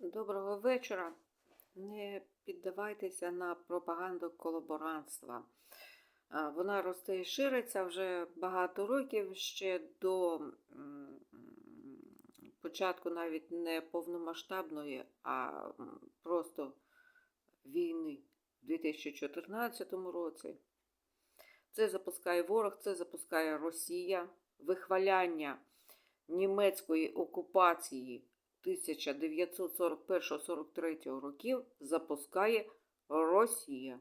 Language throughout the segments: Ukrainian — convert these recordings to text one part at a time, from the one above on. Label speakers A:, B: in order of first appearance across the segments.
A: Доброго вечора. Не піддавайтеся на пропаганду колаборантства. Вона росте і шириться вже багато років ще до початку навіть не повномасштабної, а просто війни в 2014 році. Це запускає ворог, це запускає Росія, вихваляння німецької окупації 1941-43 років запускає Росія.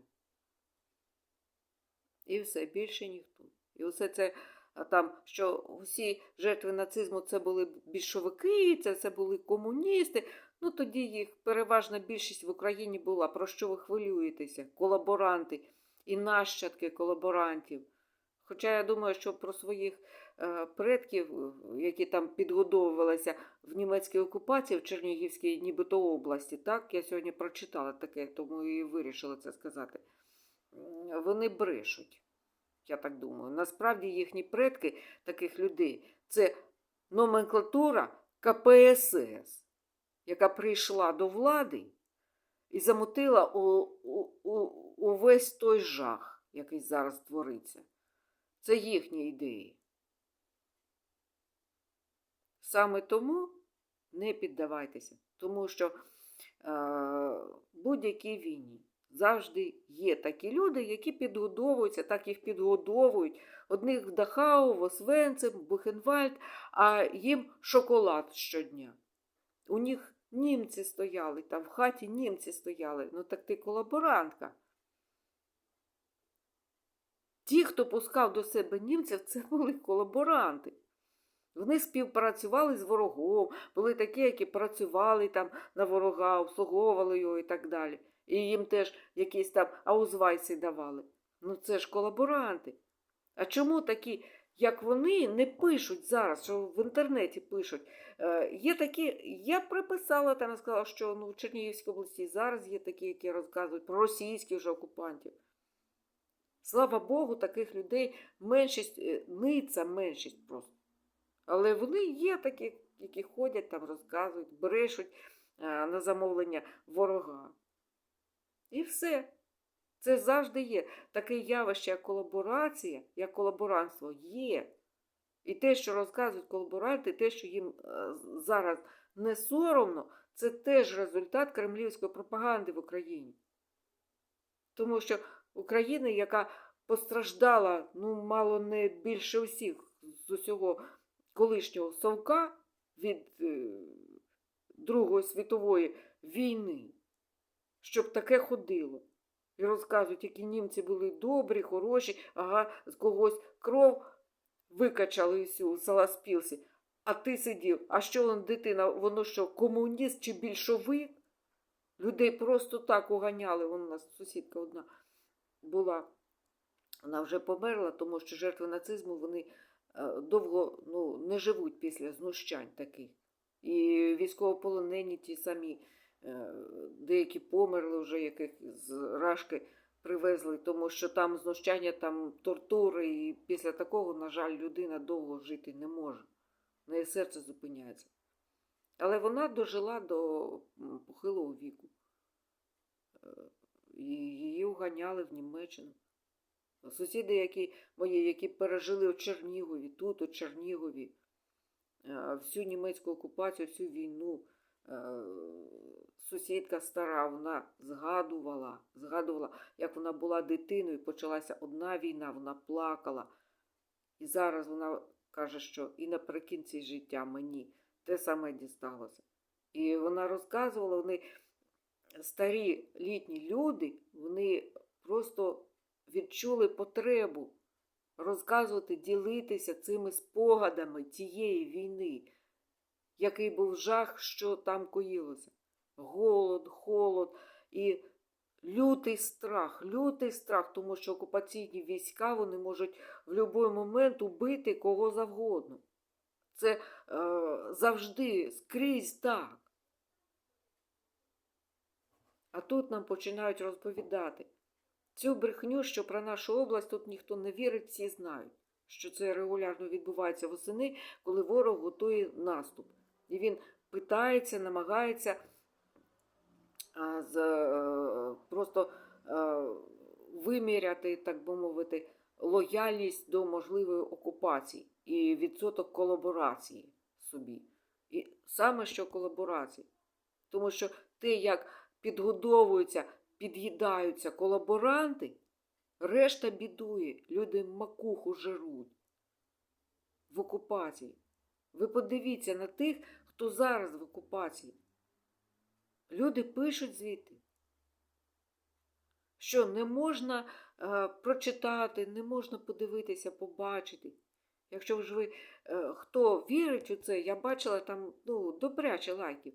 A: І все більше ніхто. І все це там, що всі жертви нацизму це були більшовики, це, це були комуністи. Ну тоді їх переважна більшість в Україні була. Про що ви хвилюєтеся? Колаборанти і нащадки колаборантів. Хоча я думаю, що про своїх е, предків, е, які там підгодовувалися в німецькій окупації в Чернігівській нібито області, так, я сьогодні прочитала таке, тому і вирішила це сказати. Вони брешуть, я так думаю. Насправді їхні предки таких людей це номенклатура КПСС, яка прийшла до влади і замутила у, у, у, увесь той жах, який зараз твориться. Це їхні ідеї. Саме тому не піддавайтеся, тому що е, будь-якій війні завжди є такі люди, які підгодовуються, так їх підгодовують. Одних в Дахау, в Освенцим, Бухенвальд, а їм шоколад щодня. У них німці стояли, там в хаті німці стояли. Ну так ти колаборантка. Ті, хто пускав до себе німців, це були колаборанти. Вони співпрацювали з ворогом, були такі, які працювали там на ворога, обслуговували його і так далі. І їм теж якісь там аузвайси давали. Ну це ж колаборанти. А чому такі, як вони, не пишуть зараз, що в інтернеті пишуть? Е, є такі, я приписала там сказала, що ну, в Чернігівській області зараз є такі, які розказують про російських же окупантів. Слава Богу, таких людей меншість, е, ниця меншість просто. Але вони є такі, які ходять там, розказують, брешуть на замовлення ворога. І все. Це завжди є. Таке явище, як колаборація, як колаборантство є. І те, що розказують колаборанти, те, що їм е, зараз не соромно, це теж результат кремлівської пропаганди в Україні. Тому що Україна, яка постраждала, ну, мало не більше усіх з усього колишнього совка від е, Другої світової війни, щоб таке ходило. І розказують, які німці були добрі, хороші, ага, з когось кров викачали всю у села Спілсі. А ти сидів, а що он дитина, воно що, комуніст чи більшовик? Людей просто так уганяли. Вон у нас сусідка одна була. Вона вже померла, тому що жертви нацизму вони е, довго ну, не живуть після знущань таких. І військовополонені ті самі, е, деякі померли вже, яких з Рашки привезли, тому що там знущання, там тортури, і після такого, на жаль, людина довго жити не може. В неї серце зупиняється. Але вона дожила до похилого віку. Її уганяли в Німеччину. Сусіди, які мої, які пережили у Чернігові, тут, у Чернігові, е, всю німецьку окупацію, всю війну, е, сусідка стара, вона згадувала, згадувала, як вона була дитиною, почалася одна війна, вона плакала. І зараз вона каже, що і наприкінці життя мені те саме дісталося. І вона розказувала, вони старі літні люди, вони просто відчули потребу розказувати, ділитися цими спогадами тієї війни, який був жах, що там коїлося. Голод, холод і лютий страх, лютий страх, тому що окупаційні війська вони можуть в будь-який момент убити кого завгодно. Це е, завжди скрізь так. А тут нам починають розповідати. Цю брехню, що про нашу область тут ніхто не вірить, всі знають, що це регулярно відбувається восени, коли ворог готує наступ. І він питається, намагається е, просто е, виміряти, так би мовити, лояльність до можливої окупації і відсоток колаборації собі. І саме що колаборації. Тому що те, як підгодовуються, під'їдаються колаборанти, решта бідує, люди макуху жируть в окупації. Ви подивіться на тих, хто зараз в окупації. Люди пишуть звідти, що не можна е, прочитати, не можна подивитися, побачити. Якщо ж ви е, хто вірить у це, я бачила там ну, добряче лайків.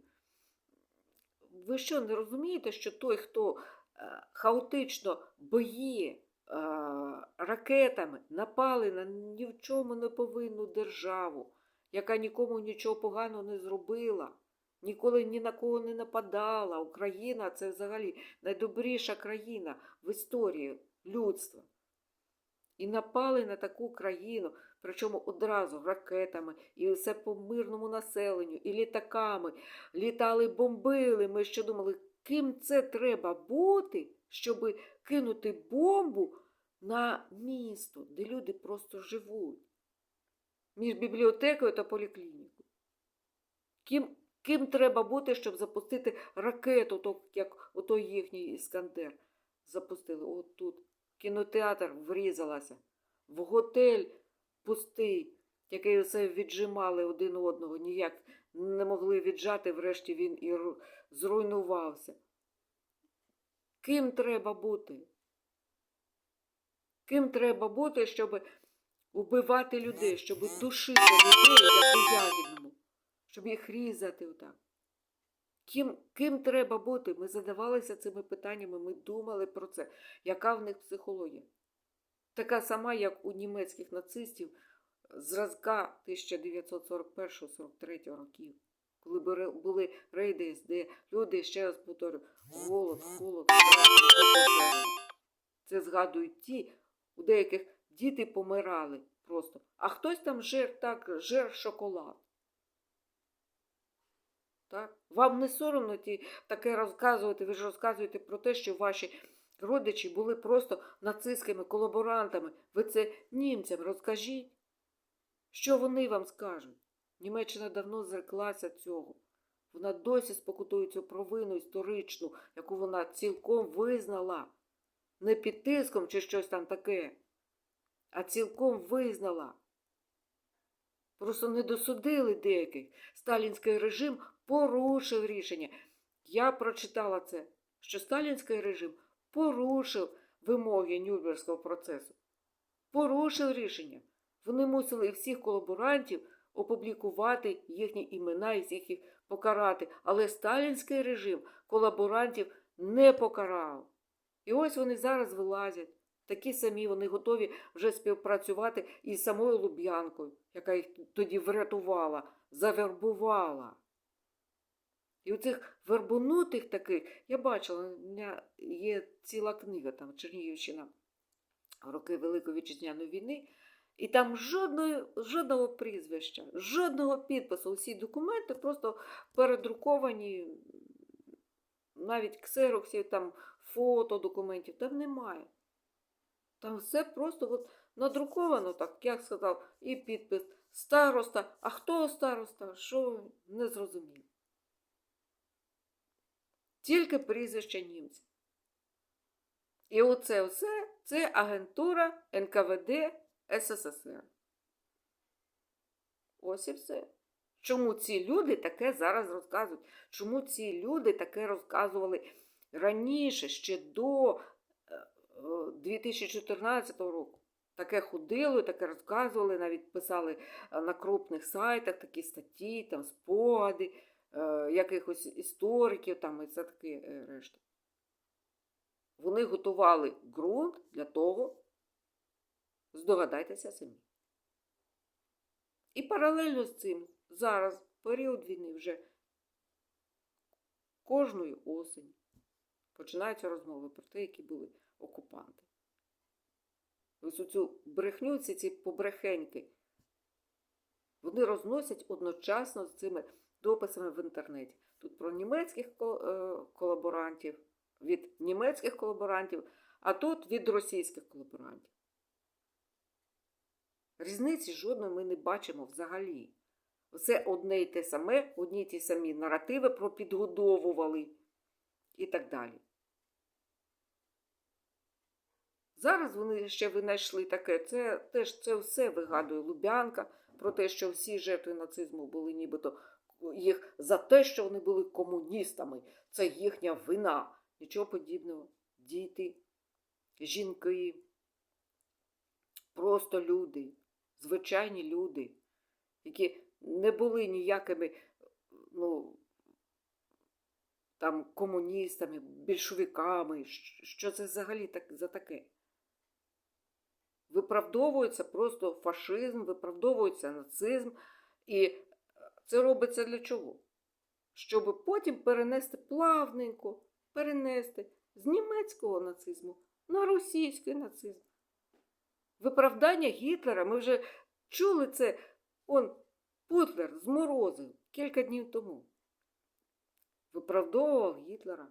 A: Ви що, не розумієте, що той, хто е, хаотично боє е, ракетами, напали на ні в чому не повинну державу, яка нікому нічого поганого не зробила, ніколи ні на кого не нападала. Україна це взагалі найдобріша країна в історії людства. І напали на таку країну, причому одразу ракетами, і все по мирному населенню, і літаками. Літали, бомбили. Ми ще думали, ким це треба бути, щоб кинути бомбу на місто, де люди просто живуть, між бібліотекою та поліклінікою. Ким, ким треба бути, щоб запустити ракету, то, як ото їхній Іскандер запустили. От тут кінотеатр врізалася, в готель пустий, який усе віджимали один одного, ніяк не могли віджати, врешті він і зруйнувався. Ким треба бути? Ким треба бути, щоб убивати людей, щоб душити людей, як у щоб їх різати отак? Ким, ким треба бути? Ми задавалися цими питаннями, ми думали про це. Яка в них психологія? Така сама, як у німецьких нацистів зразка 1941-43 років, коли були- рейди, де люди, ще раз повторю, голод, холод. Це згадують ті, у деяких діти помирали просто, а хтось там жир так, жир шоколад. Так? Вам не соромно ті, таке розказувати, ви ж розказуєте про те, що ваші родичі були просто нацистськими колаборантами. Ви це німцям розкажіть. Що вони вам скажуть? Німеччина давно зреклася цього. Вона досі спокутує цю провину історичну, яку вона цілком визнала. Не під тиском чи щось там таке, а цілком визнала. Просто не досудили деяких. Сталінський режим порушив рішення. Я прочитала це, що сталінський режим порушив вимоги Нюрнберзького процесу. Порушив рішення. Вони мусили всіх колаборантів опублікувати їхні імена і всіх їх покарати. Але сталінський режим колаборантів не покарав. І ось вони зараз вилазять. Такі самі вони готові вже співпрацювати із самою Луб'янкою, яка їх тоді врятувала, завербувала. І у цих вербонутих таких, я бачила, у мене є ціла книга там Чернігівщина роки Великої Вітчизняної війни, і там жодної, жодного прізвища, жодного підпису. Усі документи просто передруковані, навіть ксероксів, там фото документів, там немає. Там все просто от надруковано, так, як сказав, і підпис староста. А хто староста? Що не зрозуміло. Тільки прізвище німців. І оце все це агентура НКВД СССР. Ось і все. Чому ці люди таке зараз розказують? Чому ці люди таке розказували раніше, ще до 2014 року? Таке ходили, таке розказували, навіть писали е, на крупних сайтах такі статті, там спогади е, якихось істориків там і це таке е, решта. Вони готували ґрунт для того, здогадайтеся самі. І паралельно з цим зараз період війни вже кожної осені починаються розмови про те, які були окупанти. Ось цю брехню, ці побрехеньки, вони розносять одночасно з цими дописами в інтернеті. Тут про німецьких е, колаборантів, від німецьких колаборантів, а тут від російських колаборантів. Різниці жодної ми не бачимо взагалі. Все одне й те саме, одні й ті самі наративи пропідгодовували і так далі. Зараз вони ще винайшли таке. Це теж це все вигадує Лубянка про те, що всі жертви нацизму були нібито їх за те, що вони були комуністами. Це їхня вина. Нічого подібного. Діти, жінки, просто люди, звичайні люди, які не були ніякими ну, там, комуністами, більшовиками. Що це взагалі так, за таке? Виправдовується просто фашизм, виправдовується нацизм. І це робиться для чого? Щоб потім перенести плавненько, перенести з німецького нацизму на російський нацизм. Виправдання Гітлера, ми вже чули це, он Путлер зморозив кілька днів тому. Виправдовував Гітлера.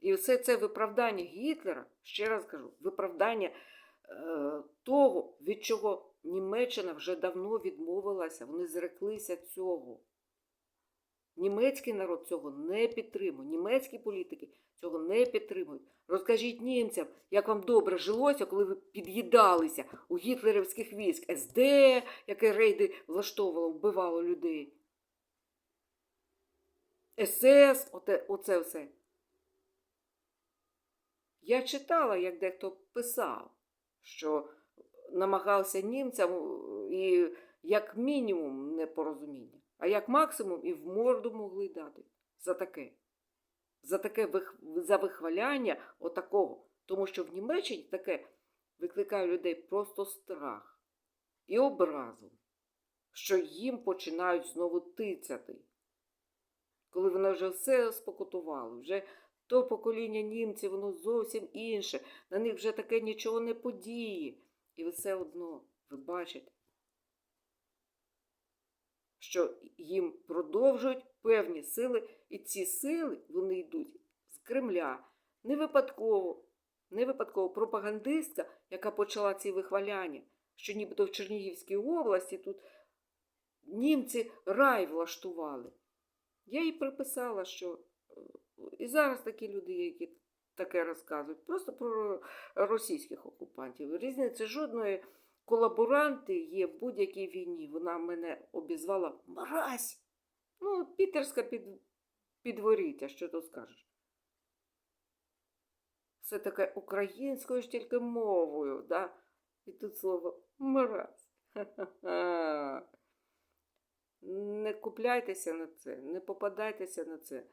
A: І все це виправдання Гітлера, ще раз кажу, виправдання е, того, від чого Німеччина вже давно відмовилася, вони зреклися цього. Німецький народ цього не підтримує, німецькі політики цього не підтримують. Розкажіть німцям, як вам добре жилося, коли ви під'їдалися у гітлерівських військ СД, яке рейди влаштовувало, вбивало людей. СС, оте, оце все. Я читала, як дехто писав, що намагався німцям е, і як мінімум непорозуміння, а як максимум і в морду могли дати за таке. За таке вих- за вихваляння отакого. Тому що в Німеччині таке викликає людей просто страх і образу, що їм починають знову тицяти. Коли вони вже все спокутували, вже то покоління німців, воно зовсім інше, на них вже таке нічого не подіє. І ви все одно ви бачите, що їм продовжують певні сили, і ці сили вони йдуть з Кремля. Не випадково, не випадково пропагандистка, яка почала ці вихваляння, що нібито в Чернігівській області тут німці рай влаштували. Я їй приписала, що е, і зараз такі люди, які таке розказують, просто про російських окупантів. Різниці жодної колаборанти є в будь-якій війні. Вона мене обізвала Мразь. Ну, пітерська під, підворіття, що тут скажеш. Все таке українською ж тільки мовою, да? і тут слово мразь. Не купляйтеся на це, не попадайтеся на це.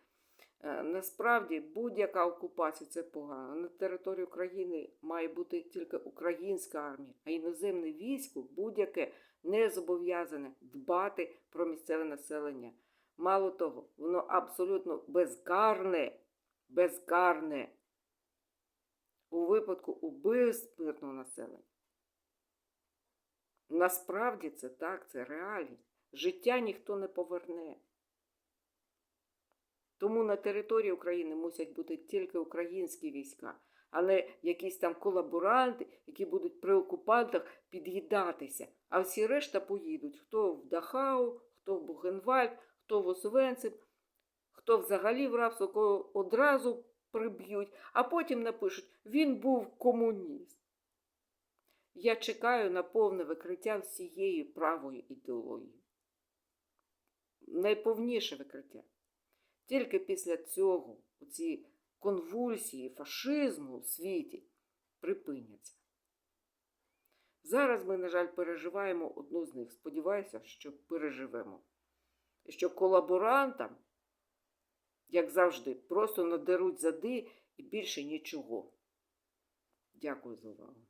A: Е, Насправді будь-яка окупація це погано. На території України має бути тільки українська армія, а іноземне військо будь-яке не зобов'язане дбати про місцеве населення. Мало того, воно абсолютно безкарне, безкарне у випадку убивств мирного населення. Насправді це так, це реальність. Життя ніхто не поверне. Тому на території України мусять бути тільки українські війська, а не якісь там колаборанти, які будуть при окупантах під'їдатися. А всі решта поїдуть. Хто в Дахау, хто в Бухенвальд, хто в Освенцим, хто взагалі в рабство, кого одразу приб'ють, а потім напишуть, він був комуніст. Я чекаю на повне викриття всієї правої ідеології. Найповніше викриття. Тільки після цього ці конвульсії фашизму у світі припиняться. Зараз ми, на жаль, переживаємо одну з них. Сподіваюся, що переживемо. І що колаборантам, як завжди, просто надеруть зади і більше нічого. Дякую за увагу.